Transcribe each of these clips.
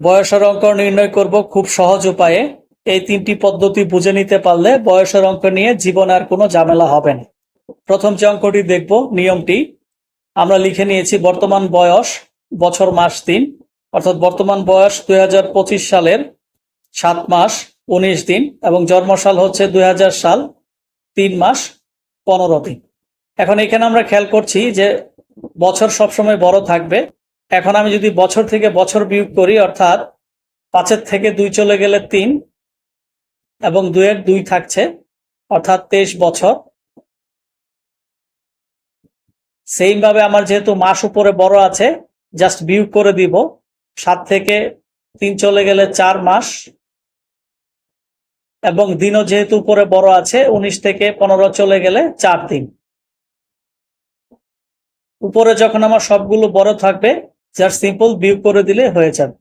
বয়সের অঙ্ক নির্ণয় করব খুব সহজ উপায়ে। এই তিনটি পদ্ধতি বুঝে নিতে পারলে বয়সের অঙ্ক নিয়ে জীবনে আর কোনো ঝামেলা হবে না। প্রথম যে অঙ্কটি দেখব, নিয়মটি। আমরা লিখে নিয়েছি বর্তমান বয়স, বছর, মাস, দিন। অর্থাৎ বর্তমান বয়স দুই হাজার পঁচিশ সালের সাত মাস, উনিশ দিন এবং জন্মসাল হচ্ছে দুই হাজার সাল, তিন মাস, পনেরো দিন। এখন এখানে আমরা খেয়াল করছি যে বছর সবসময় বড় থাকবে। এখন আমি যদি বছর থেকে বছর বিয়োগ করি, অর্থাৎ পাঁচের থেকে দুই চলে গেলে তিন এবং দুইয়ের দুই থাকছে, অর্থাৎ তেইশ বছর। সেইম ভাবে আমার যেহেতু মাস উপরে বড় আছে জাস্ট বিয়োগ করে দিব। সাত থেকে তিন চলে গেলে চার মাস। এবং দিনও যেহেতু উপরে বড় আছে, উনিশ থেকে পনেরো চলে গেলে চার দিন। উপরে যখন আমার সবগুলো বড় থাকবে জাস্ট সিম্পল বিয়োগ করে দিলে হয়ে যাবে।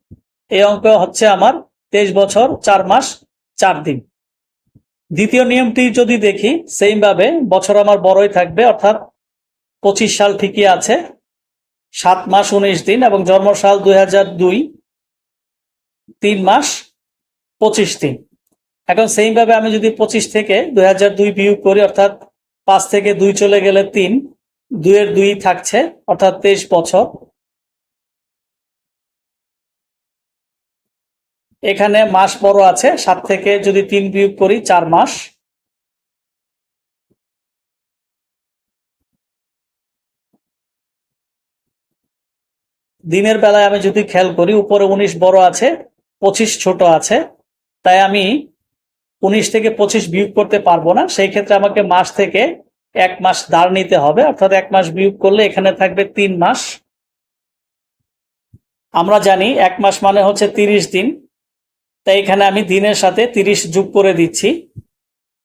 এই অঙ্ক হচ্ছে আমার তেইশ বছর, চার মাস, চার দিন। দ্বিতীয় নিয়মটি যদি দেখি সেম ভাবে বছর আমার বড়ই থাকবে, অর্থাৎ পঁচিশ সাল ঠিকই আছে। সাত মাস উনিশ দিন এবং জন্মসাল দুই হাজার দুই। তিন মাস, পঁচিশ দিন। এখন সেম ভাবে আমি যদি পঁচিশ থেকে দুই হাজার দুই বিয়োগ করি, অর্থাৎ পাঁচ থেকে দুই চলে গেলে তিন, দুইয়ের দুই থাকছে, অর্থাৎ তেইশ বছর। এখানে মাস বড় আছে, সাত থেকে যদি তিন বিয়োগ করি, চার মাস। দিনের বেলায় আমি যদি খেয়াল করি, উপরে উনিশ বড় আছে, পঁচিশ ছোট আছে, তাই আমি উনিশ থেকে পঁচিশ বিয়োগ করতে পারব না। সেই ক্ষেত্রে আমাকে মাস থেকে এক মাস দাঁড় নিতে হবে, অর্থাৎ এক মাস বিয়োগ করলে এখানে থাকবে তিন মাস। আমরা জানি এক মাস মানে হচ্ছে তিরিশ দিন। তাই এখানে আমি দিনের সাথে তিরিশ যোগ করে দিচ্ছি,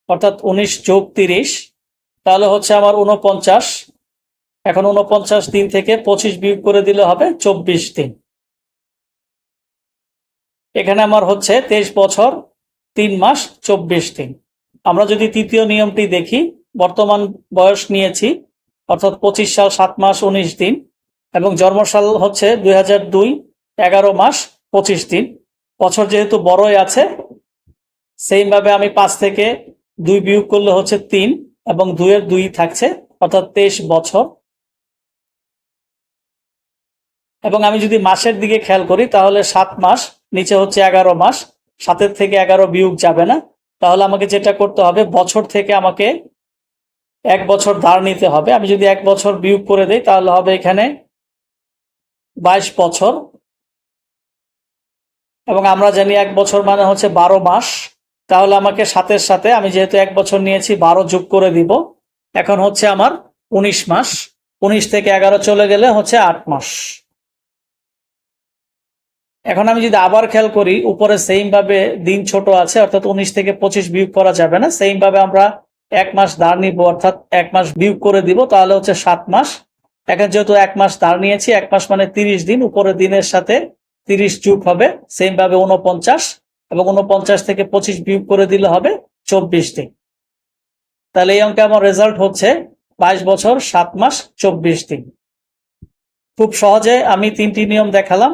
অর্থাৎ উনিশ যোগ তিরিশ, তাহলে হচ্ছে আমার উনপঞ্চাশ এখন উনপঞ্চাশ দিন থেকে পঁচিশ বিয়োগ করে দিলে হবে চব্বিশ দিন। এখানে আমার হচ্ছে তেইশ বছর, তিন মাস, চব্বিশ দিন। আমরা যদি তৃতীয় নিয়মটি দেখি, বর্তমান বয়স নিয়েছি, অর্থাৎ পঁচিশ সাল সাত মাস, উনিশ দিন, এবং জন্মসাল হচ্ছে দুই হাজার দুই, এগারো মাস, পঁচিশ দিন। বছর যেহেতু বড়ই আছে সেইভাবে আমি পাঁচ থেকে দুই বিয়োগ করলে হচ্ছে তিন এবং দুইয়ের দুই থাকছে, অর্থাৎ তেইশ বছর। এবং আমি যদি মাসের দিকে খেয়াল করি, তাহলে সাত মাস, নিচে হচ্ছে এগারো মাস, সাতের থেকে এগারো বিয়োগ যাবে না। তাহলে আমাকে যেটা করতে হবে, বছর থেকে আমাকে এক বছর ধার নিতে হবে। আমি যদি এক বছর বিয়োগ করে দেই, তাহলে হবে এখানে বাইশ বছর। এবং আমরা জানি এক বছর মানে হচ্ছে বারো মাস। তাহলে আমাকে সাতের সাথে আমি যেহেতু এক বছর নিয়েছি, বারো যোগ করে দিব। এখন হচ্ছে আমার উনিশ মাস। উনিশ থেকে এগারো চলে গেলে হচ্ছে আট মাস। এখন আমি যদি আবার খেয়াল করি, উপরে সেম ভাবে দিন ছোট আছে, অর্থাৎ উনিশ থেকে পঁচিশ বিয়োগ করা যাবে না। সেম ভাবে আমরা এক মাস দাঁড় নিব, অর্থাৎ এক মাস বিয়োগ করে দিব, তাহলে হচ্ছে সাত মাস। এখন যেহেতু এক মাস দাঁড় নিয়েছি, এক মাস মানে তিরিশ দিন উপরে দিনের সাথে তিরিশ যুগ হবে সেম ভাবে উনপঞ্চাশ এবং উনপঞ্চাশ থেকে পঁচিশ বিয়োগ করে দিলে হবে চব্বিশ দিন তাহলে এই অঙ্কে আমার রেজাল্ট হচ্ছে বাইশ বছর, সাত মাস চব্বিশ দিন খুব সহজে আমি তিনটি নিয়ম দেখালাম।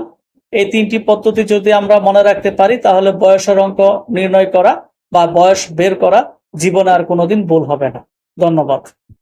এই তিনটি পদ্ধতি যদি আমরা মনে রাখতে পারি, তাহলে বয়সের অঙ্ক নির্ণয় করা বা বয়স বের করা জীবনে আর কোনোদিন ভুল হবে না। ধন্যবাদ।